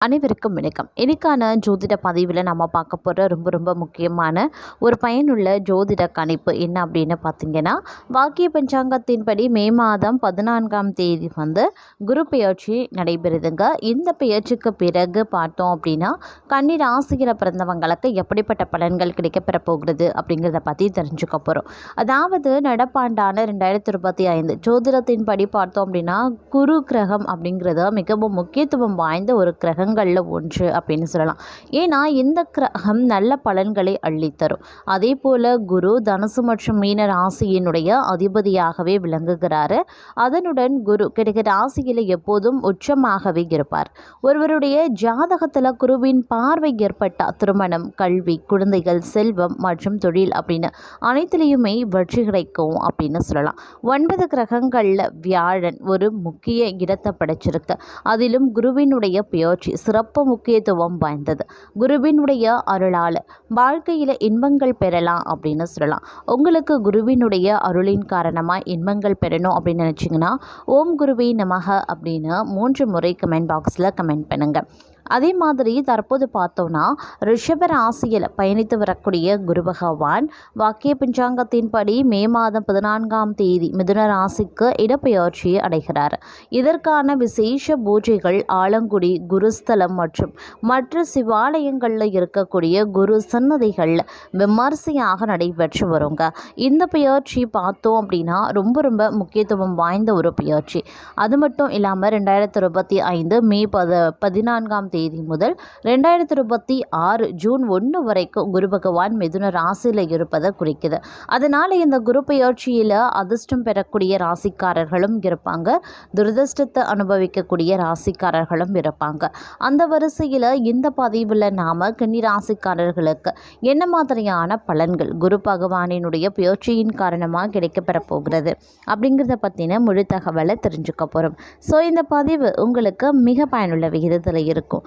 அனைவருக்கும் வணக்கம். இன்றைக்கான ஜோதிட பதிவில் நம்ம பார்க்க போகிற ரொம்ப ரொம்ப முக்கியமான ஒரு பயனுள்ள ஜோதிட கணிப்பு என்ன அப்படின்னு பார்த்தீங்கன்னா வாக்கிய பஞ்சாங்கத்தின்படி மே மாதம் பதினான்காம் தேதி வந்து குரு பெயர்ச்சி நடைபெறுதுங்க. இந்த பெயர்ச்சிக்கு பிறகு பார்த்தோம் அப்படின்னா கன்னி ராசியில் பிறந்தவங்களுக்கு எப்படிப்பட்ட பலன்கள் கிடைக்கப்பெற போகிறது அப்படிங்கிறத பற்றி தெரிஞ்சுக்க போகிறோம் அதாவது நடப்பாண்டான ரெண்டாயிரத்தி இருபத்தி ஐந்து ஜோதிடத்தின்படி பார்த்தோம் அப்படின்னா குரு கிரகம் அப்படிங்கிறது மிகவும் முக்கியத்துவம் வாய்ந்த ஒரு கிரகம் கிரகங்களில் ஒன்று அப்படின்னு சொல்லலாம். ஏன்னா இந்த கிரகம் நல்ல பலன்களை அள்ளித்தரும். அதே போல் குரு தனுசு மற்றும் மீன ராசியினுடைய அதிபதியாகவே விளங்குகிறாரு. அதனுடன் குரு கிடைக்கிற ராசியில் எப்போதும் உச்சமாகவே இருப்பார். ஒருவருடைய ஜாதகத்தில் குருவின் பார்வை ஏற்பட்ட திருமணம் கல்வி குழந்தைகள் செல்வம் மற்றும் தொழில் அப்படின்னு அனைத்துலேயுமே வெற்றி கிடைக்கும் அப்படின்னு சொல்லலாம். ஒன்பது கிரகங்களில் வியாழன் ஒரு முக்கிய இடத்தை படைச்சிருக்கு. அதிலும் குருவினுடைய பயிற்சி சிறப்பு முக்கியத்துவம் வாய்ந்தது. குருவினுடைய அருளால் வாழ்க்கையில் இன்பங்கள் பெறலாம் அப்படின்னு சொல்லலாம். உங்களுக்கு குருவினுடைய அருளின் காரணமாக இன்பங்கள் பெறணும் அப்படின்னு நினச்சிங்கன்னா ஓம் குருவி நமக அப்படின்னு மூன்று முறை கமெண்ட் பாக்ஸில் கமெண்ட் பண்ணுங்கள் அதே மாதிரி தற்போது பார்த்தோன்னா ரிஷப ராசியில் பயணித்து வரக்கூடிய குரு பகவான் வாக்கிய பஞ்சாங்கத்தின்படி மே மாதம் பதினான்காம் தேதி மிதுன ராசிக்கு இடப்பெயர்ச்சி அடைகிறார். இதற்கான விசேஷ பூஜைகள் ஆலங்குடி குருஸ்தலம் மற்றும் மற்ற சிவாலயங்களில் இருக்கக்கூடிய குரு சன்னதிகளில் விமர்சையாக நடைபெற்று வருங்க. இந்த பெயர்ச்சி பார்த்தோம் அப்படின்னா ரொம்ப ரொம்ப முக்கியத்துவம் வாய்ந்த ஒரு பெயர்ச்சி. அது மட்டும் இல்லாமல் ரெண்டாயிரத்தி இருபத்தி ஐந்து மே பத பதினான்காம் தேதி தேதி முதல் ரெண்டாயிரத்தி இருபத்தி ஆறு ஜூன் ஒன்று வரைக்கும் குரு பகவான் மிதுன ராசியில் இருப்பதை குறிக்குது. அதனால் இந்த குரு பயிற்சியில் அதிர்ஷ்டம் பெறக்கூடிய ராசிக்காரர்களும் இருப்பாங்க. துரதிர்ஷ்டத்தை அனுபவிக்கக்கூடிய ராசிக்காரர்களும் இருப்பாங்க. அந்த வரிசையில் இந்த பதிவில் நாம் கன்னி ராசிக்காரர்களுக்கு என்ன மாதிரியான பலன்கள் குரு பகவானினுடைய பயிற்சியின் காரணமாக கிடைக்கப்பெற போகிறது அப்படிங்கிறத பற்றின முழு தகவலை தெரிஞ்சுக்க போகிறோம் ஸோ இந்த பதிவு உங்களுக்கு மிக பயனுள்ள விகிதத்தில் இருக்கும்.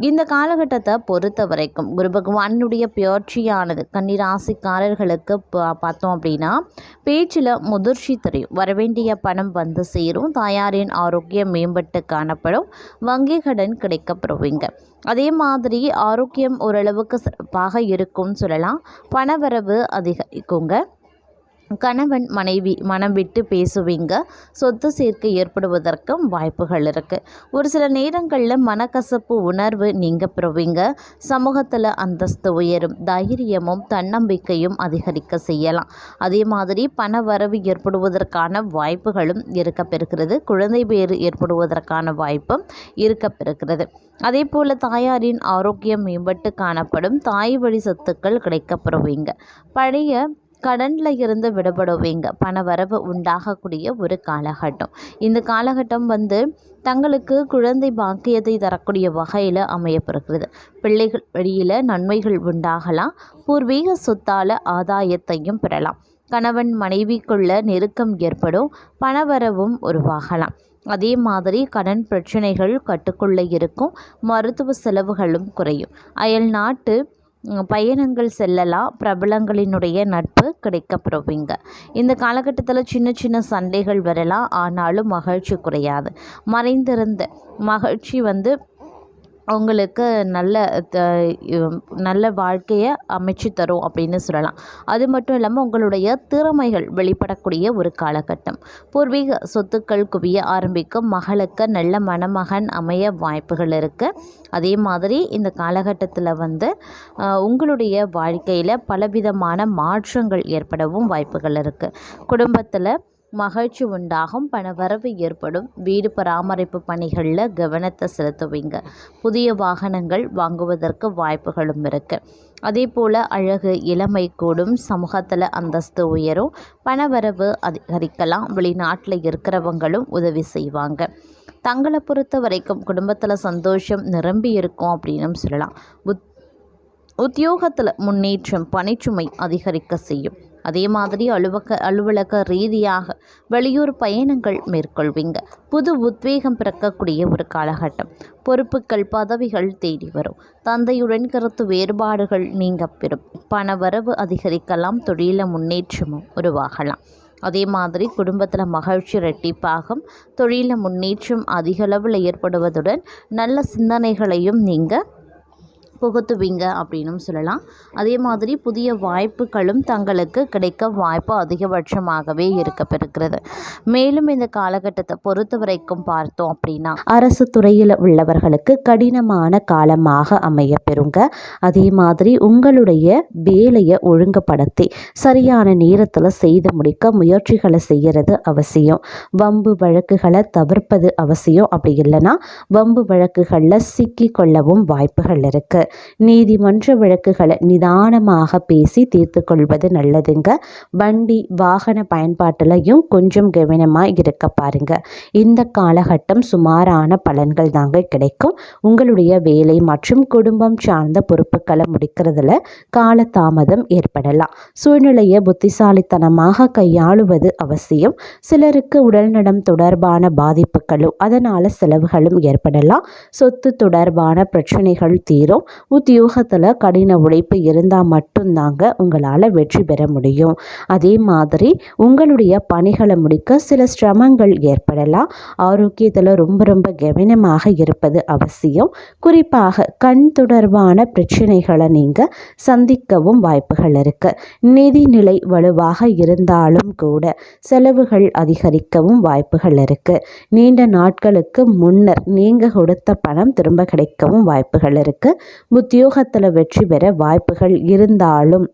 இந்த காலகட்டத்தை பொறுத்த வரைக்கும் குரு பகவானுடைய பியர்ச்சியானது கன்னிராசிக்காரர்களுக்கு பா- பார்த்தோம் அப்படின்னா பேச்சில் முதிர்ச்சி தெரியும். வரவேண்டிய பணம் வந்து சேரும். தாயாரின் ஆரோக்கியம் மேம்பட்டு காணப்படும். வங்கி கடன் கிடைக்கப்படுவீங்க அதே மாதிரி ஆரோக்கியம் ஓரளவுக்கு சிறப்பாக இருக்கும்னு சொல்லலாம். பணவரவு அதிகரிக்குங்க. கணவன் மனைவி மனம் விட்டு பேசுவீங்க. சொத்து சேர்க்கை ஏற்படுவதற்கும் வாய்ப்புகள் இருக்குது ஒரு சில நேரங்களில் மனக்கசப்பு உணர்வு நீங்க பெறுவீங்க. சமூகத்தில் அந்தஸ்து உயரும். தைரியமும் தன்னம்பிக்கையும் அதிகரிக்க செய்யலாம். அதே மாதிரி பண வரவு ஏற்படுவதற்கான வாய்ப்புகளும் இருக்க பெறுகிறது. குழந்தை பேறு ஏற்படுவதற்கான வாய்ப்பும் இருக்க பெறுகிறது. அதே போல் தாயாரின் ஆரோக்கியம் மேம்பட்டு காணப்படும். தாய் வழி சொத்துக்கள் கிடைக்கப்பெறுவீங்க பழைய கடனில் இருந்து விடுபடுவீங்க. பண வரவு உண்டாகக்கூடிய ஒரு காலகட்டம். இந்த காலகட்டம் வந்து தங்களுக்கு குழந்தை பாக்கியத்தை தரக்கூடிய வகையில் அமையப்படுகிறது பிள்ளைகள் வழியில் நன்மைகள் உண்டாகலாம். பூர்வீக சொத்தால் ஆதாயத்தையும் பெறலாம். கணவன் மனைவிக்குள்ள நெருக்கம் ஏற்படும். பணவரவும் உருவாகலாம். அதே மாதிரி கடன் பிரச்சனைகள் கட்டுக்குள்ளே இருக்கும். மருத்துவ செலவுகளும் குறையும். அயல் நாட்டு பயணங்கள் செல்லலாம். பிரபலங்களினுடைய நட்பு கிடைக்கப்பெறுவீங்க. இந்த காலகட்டத்தில் சின்ன சின்ன சண்டைகள் வரலாம். ஆனாலும் மகிழ்ச்சி குறையாது. மறைந்திருந்த மகிழ்ச்சி வந்து அவங்களுக்கு நல்ல த- நல்ல வாழ்க்கையை அமைச்சு தரும் அப்படின்னு சொல்லலாம். அது மட்டும் இல்லாமல் உங்களுடைய திறமைகள் வெளிப்படக்கூடிய ஒரு காலகட்டம். பூர்வீக சொத்துக்கள் குவிய ஆரம்பிக்கும் மகளுக்கு நல்ல மணமகன் அமைய வாய்ப்புகள் இருக்குது அதே மாதிரி இந்த காலகட்டத்தில் வந்து உங்களுடைய வாழ்க்கையில் பலவிதமான மாற்றங்கள் ஏற்படவும் வாய்ப்புகள் இருக்குது குடும்பத்தில் மகிழ்ச்சி உண்டாகும் பணவரவு ஏற்படும். வீடு பராமரிப்பு பணிகளில் கவனத்தை செலுத்துவீங்க. புதிய வாகனங்கள் வாங்குவதற்கு வாய்ப்புகளும் இருக்குது அதே போல் அழகு இளமை கூடும் சமூகத்தில் அந்தஸ்து உயரும். பணவரவு அதிகரிக்கலாம். வெளிநாட்டில் இருக்கிறவங்களும் உதவி செய்வாங்க. தங்களை பொறுத்த வரைக்கும் குடும்பத்தில் சந்தோஷம் நிரம்பி இருக்கும் அப்படின்னு சொல்லலாம். உத் உத்தியோகத்தில் முன்னேற்றம் பணிச்சுமை அதிகரிக்க செய்யும். அதே மாதிரி அலுவலக அலுவலக ரீதியாக வெளியூர் பயணங்கள் மேற்கொள்வீங்க. புது உத்வேகம் பிறக்கக்கூடிய ஒரு காலகட்டம். பொறுப்புகள் பதவிகள் தேடி வரும். தந்தையுடன் கருத்து வேறுபாடுகள் நீங்க பெறும். பணவரவு அதிகரிக்கலாம் தொழில முன்னேற்றமும் உருவாகலாம். அதே மாதிரி குடும்பத்தில் மகிழ்ச்சி ரெட்டிப்பாகும் தொழிலில் முன்னேற்றம் அதிகளவில் ஏற்படுவதுடன் நல்ல சிந்தனைகளையும் நீங்கள் புகுத்துவீங்க அப்படின்னும் சொல்லலாம். அதே மாதிரி புதிய வாய்ப்புகளும் தங்களுக்கு கிடைக்க வாய்ப்பு அதிகபட்சமாகவே இருக்கப்பெறுகிறது மேலும் இந்த காலகட்டத்தை பொறுத்த வரைக்கும் பார்த்தோம் அப்படின்னா அரசு துறையில் உள்ளவர்களுக்கு கடினமான காலமாக அமைய பெறுங்க. அதே மாதிரி உங்களுடைய வேலையை ஒழுங்குபடுத்தி சரியான நேரத்தில் செய்து முடிக்க முயற்சிகளை செய்கிறது அவசியம். வம்பு வழக்குகளை தவிர்ப்பது அவசியம். அப்படி இல்லைன்னா வம்பு வழக்குகளில் சிக்கிக்கொள்ளவும் வாய்ப்புகள் இருக்குது நீதிமன்ற வழக்குகளை நிதானமாக பேசி தீர்த்து கொள்வது நல்லதுங்க. வண்டி வாகன பயன்பாட்டிலையும் கொஞ்சம் கவனமாக இருக்க பாருங்க. இந்த காலகட்டம் சுமாரான பலன்கள் தாங்க கிடைக்கும். உங்களுடைய வேலை மற்றும் குடும்பம் சார்ந்த பொறுப்புகளை முடிக்கிறதுல காலதாமதம் ஏற்படலாம். சூழ்நிலையை புத்திசாலித்தனமாக கையாளுவது அவசியம். சிலருக்கு உடல்நலம் தொடர்பான பாதிப்புகளும் அதனால் செலவுகளும் ஏற்படலாம். சொத்து தொடர்பான பிரச்சனைகள் தீரும். உத்தியோகத்தில் கடின உழைப்பு இருந்தால் மட்டும்தாங்க உங்களால் வெற்றி பெற முடியும். அதே மாதிரி உங்களுடைய பணிகளை முடிக்க சில சிரமங்கள் ஏற்படலாம். ஆரோக்கியத்தில் ரொம்ப ரொம்ப கவனமாக இருப்பது அவசியம். குறிப்பாக கண் தொடர்பான பிரச்சனைகளை நீங்கள் சந்திக்கவும் வாய்ப்புகள் இருக்குது நிதிநிலை வலுவாக இருந்தாலும் கூட செலவுகள் அதிகரிக்கவும் வாய்ப்புகள் இருக்குது நீண்ட நாட்களுக்கு முன்னர் நீங்கள் கொடுத்த பணம் திரும்ப கிடைக்கவும் வாய்ப்புகள் இருக்குது உத்தியோகத்தில் வெற்றி பெற வாய்ப்புகள் இருந்தாலும்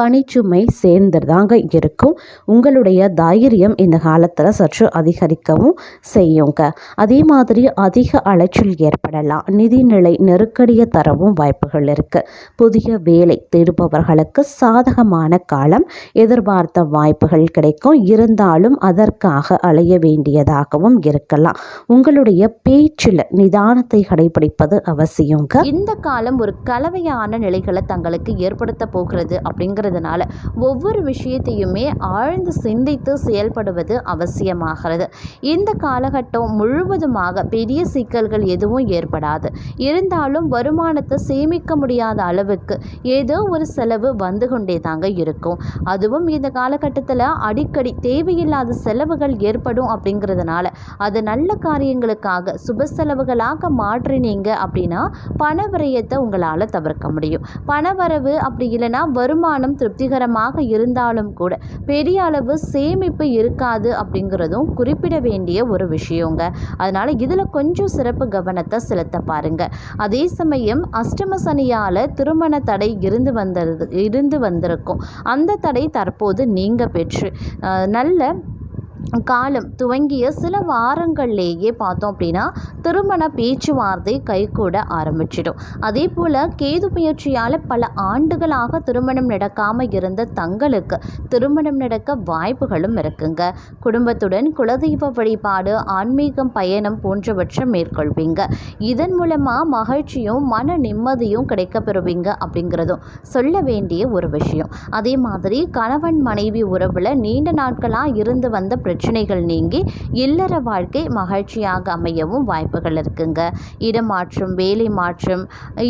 பணிச்சுமை சேர்ந்துதாங்க இருக்கும். உங்களுடைய தைரியம் இந்த காலத்தில் சற்று அதிகரிக்கவும் செய்யுங்க. அதே மாதிரி அதிக அலைச்சல் ஏற்படலாம். நிதிநிலை நெருக்கடியை தரவும் வாய்ப்புகள் இருக்குது புதிய வேலை தேடுபவர்களுக்கு சாதகமான காலம். எதிர்பார்த்த வாய்ப்புகள் கிடைக்கும். இருந்தாலும் அதற்காக அலைய வேண்டியதாகவும் இருக்கலாம். உங்களுடைய பேச்சில் நிதானத்தை கடைபிடிப்பது அவசியங்க. இந்த காலம் ஒரு கலவையான நிலைகளை தங்களுக்கு ஏற்படுத்த போகிறது அப்படிங்கிற இருக்கிறதுனால ஒவ்வொரு விஷயத்தையுமே ஆழ்ந்து சிந்தித்து செயல்படுவது அவசியமாகிறது. இந்த காலகட்டம் முழுவதுமாக பெரிய சிக்கல்கள் எதுவும் ஏற்படாது. இருந்தாலும் வருமானத்தை சேமிக்க முடியாத அளவுக்கு ஏதோ ஒரு செலவு வந்து கொண்டே தாங்க இருக்கும். அதுவும் இந்த காலகட்டத்தில் அடிக்கடி தேவையில்லாத செலவுகள் ஏற்படும் அப்படிங்கிறதுனால அது நல்ல காரியங்களுக்காக சுப செலவுகளாக மாற்றினீங்க அப்படின்னா பண விரயத்தை உங்களால் தவிர்க்க முடியும். பணவரவு அப்படி இல்லைன்னா வருமானம் திருப்திகரமாக இருந்தாலும் கூட பெரிய அளவு சேமிப்பு இருக்காது அப்படிங்கிறதும் குறிப்பிட வேண்டிய ஒரு விஷயங்க. அதனால் இதில் கொஞ்சம் சிறப்பு கவனத்தை செலுத்த பாருங்க. அதே சமயம் அஷ்டம சனியால் திருமண தடை இருந்து வந்தது இருந்து வந்திருக்கும். அந்த தடை தற்போது நீங்க பெற்று நல்ல காலம் துவங்கிய சில வாரங்கள்லேயே பார்த்தோம் அப்படின்னா திருமண பேச்சுவார்த்தை கைகூட ஆரம்பிச்சிடும். அதே போல் கேது முயற்சியால் பல ஆண்டுகளாக திருமணம் நடக்காமல் இருந்த தங்களுக்கு திருமணம் நடக்க வாய்ப்புகளும் இருக்குங்க. குடும்பத்துடன் குலதெய்வ வழிபாடு ஆன்மீகம் பயணம் போன்றவற்றை மேற்கொள்வீங்க. இதன் மூலமாக மகிழ்ச்சியும் மன நிம்மதியும் கிடைக்கப்பெறுவீங்க அப்படிங்கிறதும் சொல்ல வேண்டிய ஒரு விஷயம். அதே மாதிரி கணவன் மனைவி உறவில் நீண்ட நாட்களாக இருந்து வந்த பிரச்சனைகள் நீங்கி இல்லற வாழ்க்கை மகிழ்ச்சியாக அமையவும் வாய்ப்புகள் இருக்குங்க. இடமாற்றம் வேலை மாற்றம்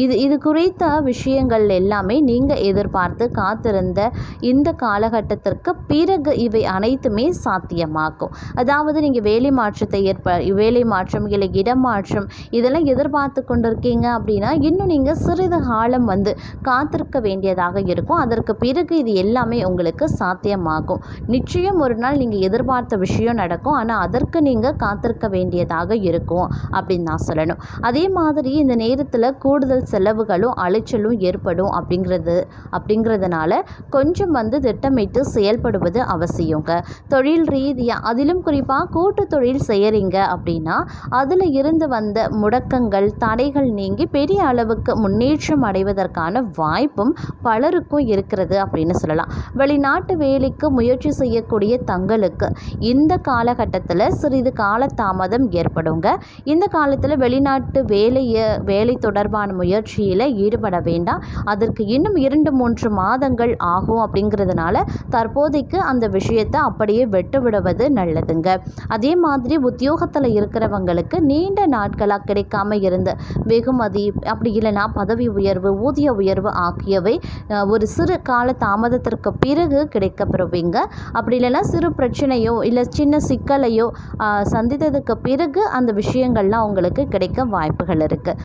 இது இது குறித்த விஷயங்கள் எல்லாமே நீங்கள் எதிர்பார்த்து காத்திருந்த இந்த காலகட்டத்திற்கு பிறகு இவை அனைத்துமே சாத்தியமாகும். அதாவது நீங்கள் வேலை மாற்றத்தை ஏற்ப வேலை மாற்றம் இல்லை இடமாற்றம் இதெல்லாம் எதிர்பார்த்து கொண்டிருக்கீங்க அப்படின்னா இன்னும் நீங்கள் சிறிது காலம் வந்து காத்திருக்க வேண்டியதாக இருக்கும். அதற்கு பிறகு இது எல்லாமே உங்களுக்கு சாத்தியமாகும். நிச்சயம் ஒரு நாள் நீங்கள் எதிர்பார்த்த விஷயம் நடக்கும். ஆனால் அதற்கு நீங்கள் காத்திருக்க வேண்டியதாக இருக்கும் அப்படின்னு நான் சொல்லணும். அதே மாதிரி இந்த நேரத்தில் கூடுதல் செலவுகளும் அலைச்சலும் ஏற்படும் அப்படிங்கிறது அப்படிங்கிறதுனால கொஞ்சம் வந்து திட்டமிட்டு செயல்படுவது அவசியங்க. தொழில் ரீதியாக அதிலும் குறிப்பாக கூட்டு தொழில் செய்கிறீங்க அப்படின்னா அதில் இருந்து வந்த முடக்கங்கள் தடைகள் நீங்கி பெரிய அளவுக்கு முன்னேற்றம் அடைவதற்கான வாய்ப்பும் பலருக்கும் இருக்கிறது அப்படின்னு சொல்லலாம். வெளிநாட்டு வேலைக்கு முயற்சி செய்யக்கூடிய தங்களுக்கு இந்த காலகட்டத்தில் சிறிது காலதாமதம் ஏற்படுங்க. இந்த காலத்தில் வெளிநாட்டு வேலையை வேலை தொடர்பான முயற்சியில் ஈடுபட வேண்டாம். அதற்கு இன்னும் இரண்டு மூன்று மாதங்கள் ஆகும் அப்படிங்கிறதுனால தற்போதைக்கு அந்த விஷயத்தை அப்படியே வெட்டு விடுவது நல்லதுங்க. அதே மாதிரி உத்தியோகத்தில் இருக்கிறவங்களுக்கு நீண்ட நாட்களாக கிடைக்காம இருந்த வெகுமதி அப்படி இல்லைன்னா பதவி உயர்வு ஊதிய உயர்வு ஆகியவை ஒரு சிறு கால தாமதத்திற்கு பிறகு கிடைக்கப்பெறுவீங்க அப்படி இல்லைன்னா சிறு பிரச்சனையோ இல்லை சின்ன சிக்கலையோ சந்தித்ததுக்கு பிறகு அந்த விஷயங்கள்லாம் உங்களுக்கு கிடைக்க வாய்ப்புகள் இருக்குது